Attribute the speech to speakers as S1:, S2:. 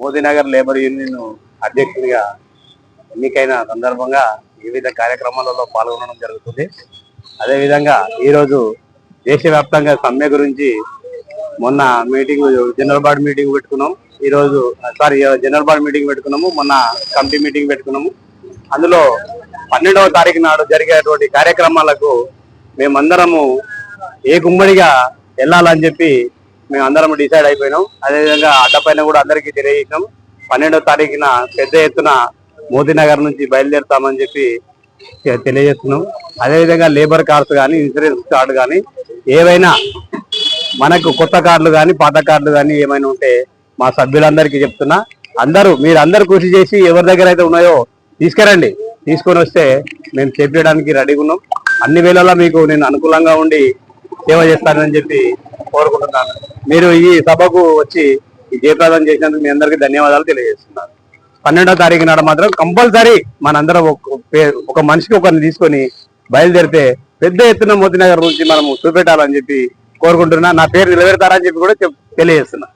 S1: మోదీనగర్ labour union అధ్యక్షుడిగా ఎన్నికైన సందర్భంగా వివిధ కార్యక్రమాలలో పాల్గొనడం జరుగుతుంది. అదేవిధంగా ఈరోజు దేశవ్యాప్తంగా సమ్మె గురించి మొన్న మీటింగ్ జనరల్ బాడీ మీటింగ్ పెట్టుకున్నాం. ఈరోజు సారీ జనరల్ బాడీ మీటింగ్ పెట్టుకున్నాము. మొన్న కమిటీ మీటింగ్ పెట్టుకున్నాము. అందులో పన్నెండవ తారీఖు నాడు జరిగేటువంటి కార్యక్రమాలకు మేమందరము ఏ గుమ్మడిగా వెళ్ళాలని చెప్పి మేము అందరం డిసైడ్ అయిపోయినాం. అదేవిధంగా అడ్డపైన కూడా అందరికీ తెలియజేసినాం. పన్నెండో తారీఖున పెద్ద ఎత్తున మోదీనగర్ నుంచి బయలుదేరుతామని చెప్పి తెలియజేస్తున్నాం. అదేవిధంగా లేబర్ కార్డ్స్ కానీ ఇన్సూరెన్స్ కార్డు కానీ ఏవైనా మనకు కొత్త కార్డులు కానీ పాత కార్డులు కానీ ఏమైనా ఉంటే మా సభ్యులందరికీ చెప్తున్నా. అందరూ మీరు అందరూ కృషి చేసి ఎవరి దగ్గర అయితే ఉన్నాయో తీసుకురండి. తీసుకొని వస్తే మేము చేపించడానికి రెడీగా ఉన్నాం. అన్ని వేళలా మీకు నేను అనుకూలంగా ఉండి సేవ చేస్తానని చెప్పి కోరుకుంటున్నాను. మీరు ఈ సభకు వచ్చి జయప్రదం చేసినందుకు మీ అందరికీ ధన్యవాదాలు తెలియజేస్తున్నాను. పన్నెండో తారీఖు నాడు మాత్రం కంపల్సరీ మనందరం ఒక ఒక మనిషికి ఒకరిని తీసుకొని బయలుదేరితే పెద్ద ఎత్తున మోతినగర్ నుంచి మనం చూపెట్టాలని చెప్పి కోరుకుంటున్నా. నా పేరు నిలబెడతారని చెప్పి కూడా తెలియజేస్తున్నా.